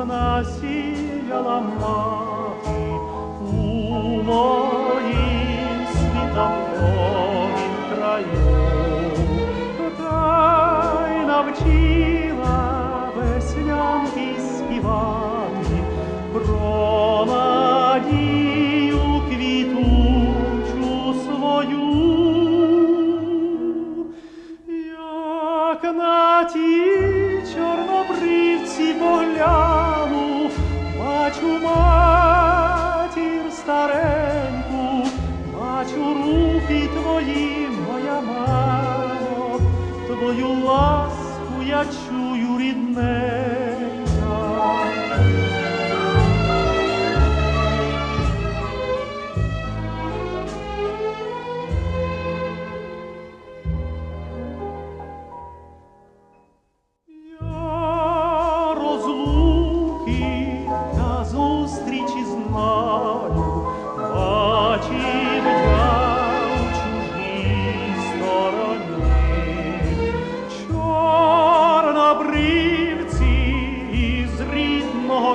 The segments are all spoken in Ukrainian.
Чорнобривців насіяла мати у моїм світанковім краю, та й навчила веснянки співати про бачу руки твої, моя мамо, твою ласку я чую рідненька.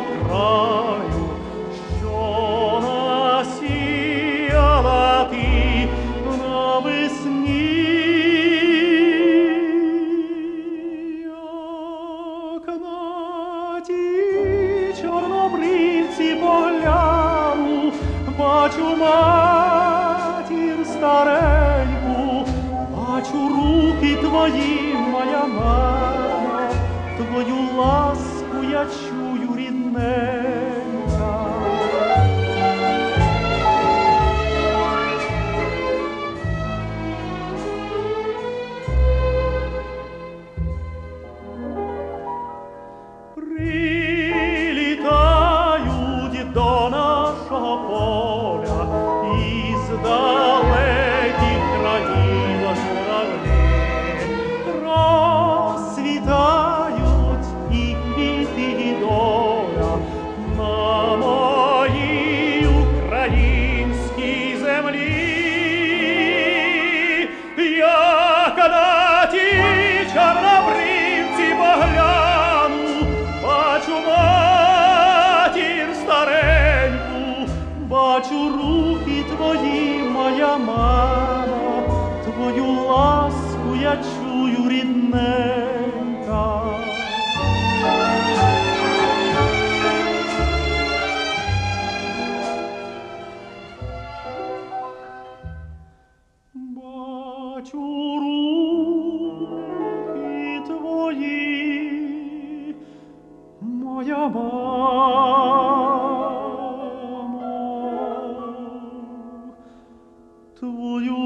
Краю, що насіяла ти на ті чорнобривці погляну, бачу матір стареньку, бачу руки твої, моя мама, твою ласку я чую рідненька. Твою